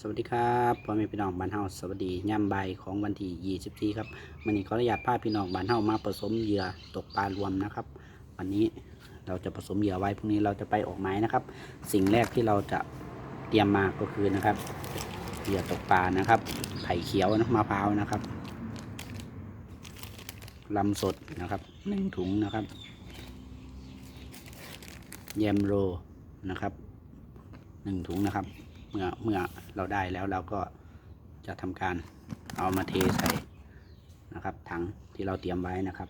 สวัสดีครับพ่อแม่พี่น้องบ้านเฮาสวัสดีย่ำใบของวันที่24ครับวันนี้ขออนุญาตพาพี่น้องบ้านเฮามาผสมเหยื่อตกปลารวมนะครับ วันนี้เราจะผสมเหยื่อไว้พรุ่งนี้เราจะไปออกหมายนะครับ สิ่งแรกที่เราจะเตรียมมาก็คือนะครับเหยื่อตกปลานะครับ ไผ่เขียวนะมะพร้าวนะครับลำสดนะครับหนึ่งถุงนะครับแยมโรนะครับหนึ่งถุงนะครับ เมื่อเมื่อเราได้แล้วเราก็จะทำการเอามาเทใส่นะครับถังที่เราเตรียมไว้นะครับ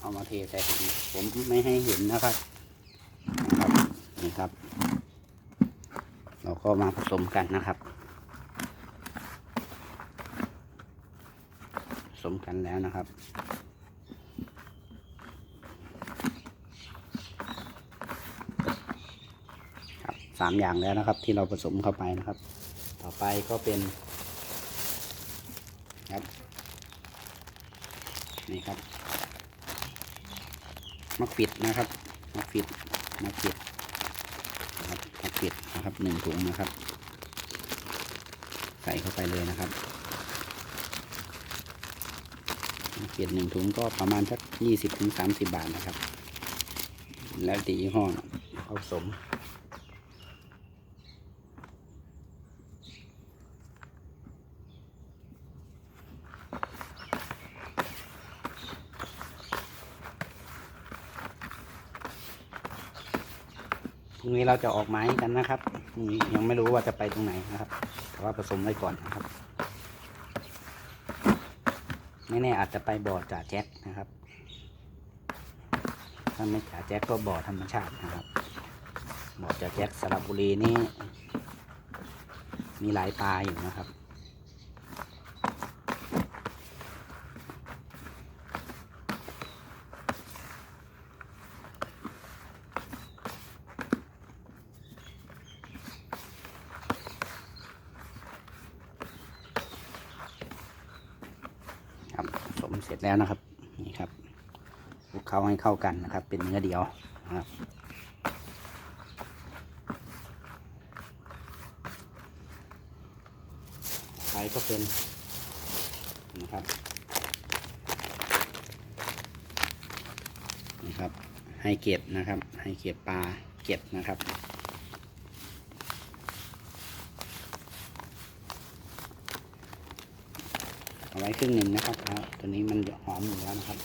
เอามาเทใส่ถังผมไม่ให้เห็นนะครับนะครับนี่ครับ เราก็มาผสมกันนะครับผสมกันแล้วนะครับ ครับ สามอย่างแล้วนะครับ ที่เราผสมเข้าไปนะครับ ต่อไปก็เป็นครับนี่ครับมะปิดนะครับมะปิดมะปิดนะครับมะปิดนะครับหนึ่งถุงนะครับ ใส่เข้าไปเลยนะครับมะปิดหนึ่งถุงก็ประมาณสักยี่สิบถึงสามสิบบาทนะครับ แล้วตียี่ห้อผสม รงนี้เราจะออกไม้กันนะครับยังไม่รู้ว่าจะไปตรงไหนนะครับ แต่ว่าผสมไว้ก่อนนะครับ ไม่แน่อาจจะไปบ่อจ่าแจ็คนะครับถ้าไม่จ่าแจ็คก็บ่อธรรมชาตินะครับ บ่อจ่าแจ็คสระบุรีนี่มีหลายปลาอยู่นะครับผสม เสร็จแล้วนะครับนี่ครับคลุกเคล้าให้เข้ากันนะครับ เป็นเนื้อเดียวนะครับไข่ก็เป็นนะครับนี่ครับ ให้เก็บนะครับ ให้เก็บปลาเก็บนะครับ เอาไว้ครึ่งหนึ่งนะครับตัวนี้มันหอมอยู่แล้วนะครับ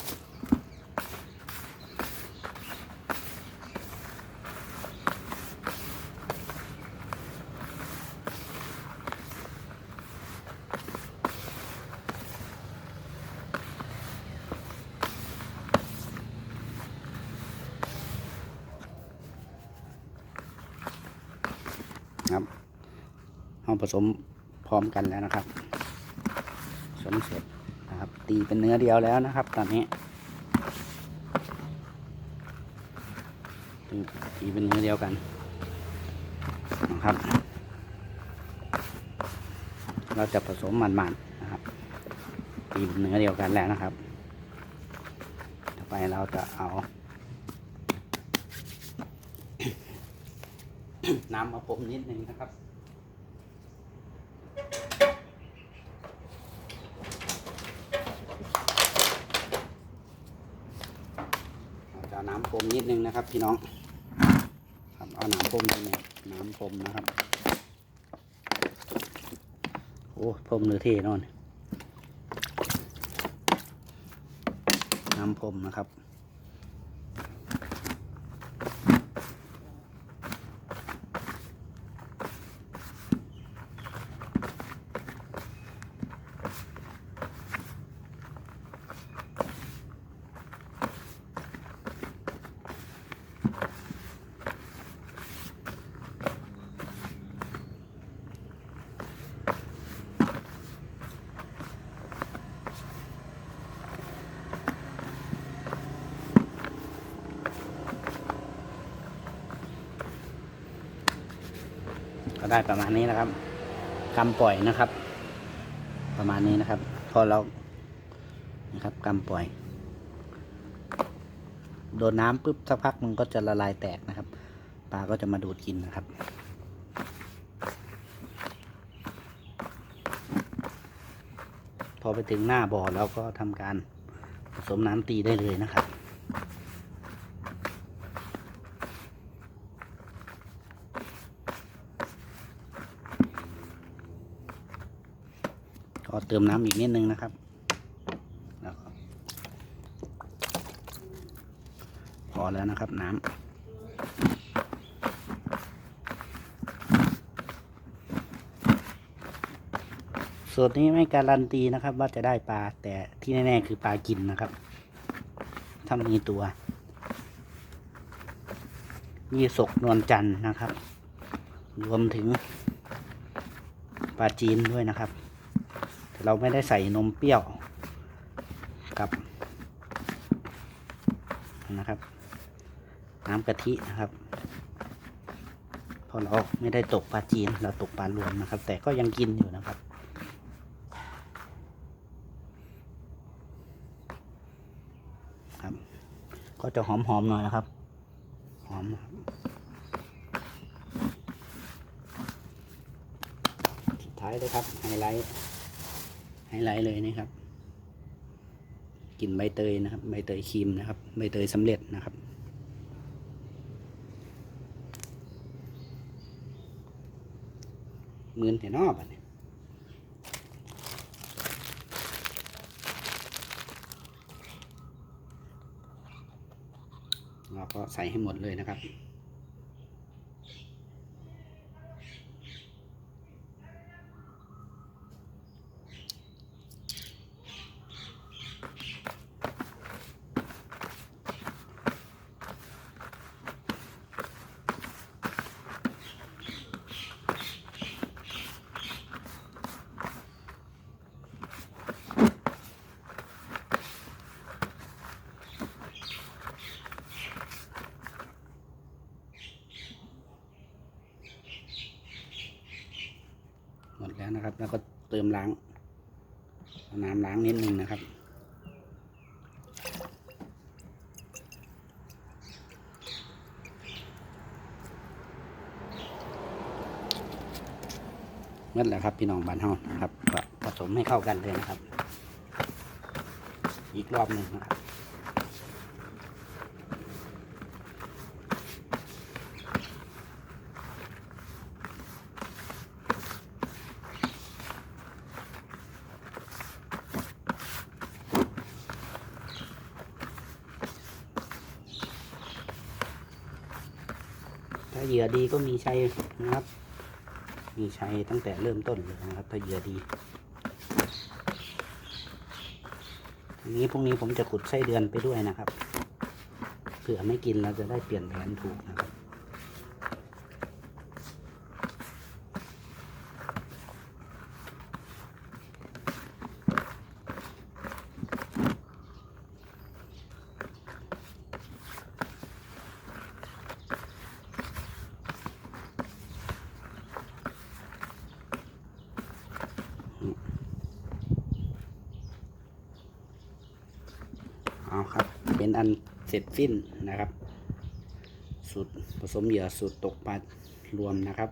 ครับเอาผสมพร้อมกันแล้วนะครับ มเสร็จนะครับ ตีเป็นเนื้อเดียวแล้วนะครับ ตอนนี้ตีเป็นเนื้อเดียวกันนะครับ เราจะผสมมันๆนะครับตีเป็นเนื้อเดียวกันแล้วนะครับต่อไปเราจะเอา น้ำมาพรมนิดนึงนะครับ เราจะเอาน้ำ พรมนิดนึงนะครับ พี่น้องครับเอาน้ำพรมเนี่น้ำพรมนะครับ โอ้พรมเนื้อเท่นอนน้ำพรมนะครับ ได้ประมาณนี้นะครับกำปล่อยนะครับ ประมาณนี้นะครับ พอเรานะครับกำปล่อย โดนน้ำปุ๊บสักพักมันก็จะละลายแตกนะครับปลาก็จะมาดูดกินนะครับพอไปถึงหน้าบ่อเราก็ทำการผสมน้ำตีได้เลยนะครับ เติมน้ำอีกนิดนึงนะครับพอแล้วนะครับน้ำสูตรนี้ไม่การันตีนะครับ ว่าจะได้ปลาแต่ที่แน่ๆคือปลากินนะครับถ้ามีตัวมีศกนวลจันทร์นะครับ รวมถึงปลาจีนด้วยนะครับ เราไม่ได้ใส่นมเปรี้ยวกับนะครับ น้ำกะทินะครับเพราะเราไม่ได้ตกปลาจีนเราตกปลารวมนะครับ แต่ก็ยังกินอยู่นะครับครับ ก็จะหอมๆหน่อยนะครับ หอมสุดท้ายเลยครับไฮไลท์ ไฮไลท์เลยนะครับกลิ่นใบเตยนะครับ ใบเตยครีมนะครับ ใบเตยสำเร็จนะครับมือนแต่นอกอะเนี่ยเราก็ใส่ให้หมดเลยนะครับ ดแล้วนะครับ แล้วก็เติมล้างน้ำล้างนิดนึงนะครับนั่นแหละครับพี่น้องบ้านเฮานะครับผสมให้เข้ากันเลยนะครับ อีกรอบหนึ่งนะครับาเหยื่อดีก็มีชัยนะครับ มีชัยตั้งแต่เริ่มต้นเลยนะครับ ถ้าเหยื่อดีทีนี้พรุ่งนี้ผมจะขุดไส้เดือนไปด้วยนะครับเผื่อไม่กินเราจะได้เปลี่ยนแผนถูกนะครับ เอาครับ เป็นอันเสร็จสิ้นนะครับ สูตรผสมเหยื่อสูตรตกปลารวมนะครับ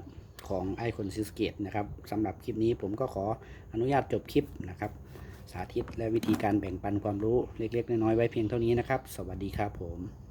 ของไอคอนซิสเกตนะครับสำหรับคลิปนี้ผมก็ขออนุญาตจบคลิปนะครับ สาธิตและวิธีการแบ่งปันความรู้เล็กๆ น้อยๆไว้เพียงเท่านี้นะครับ สวัสดีครับผม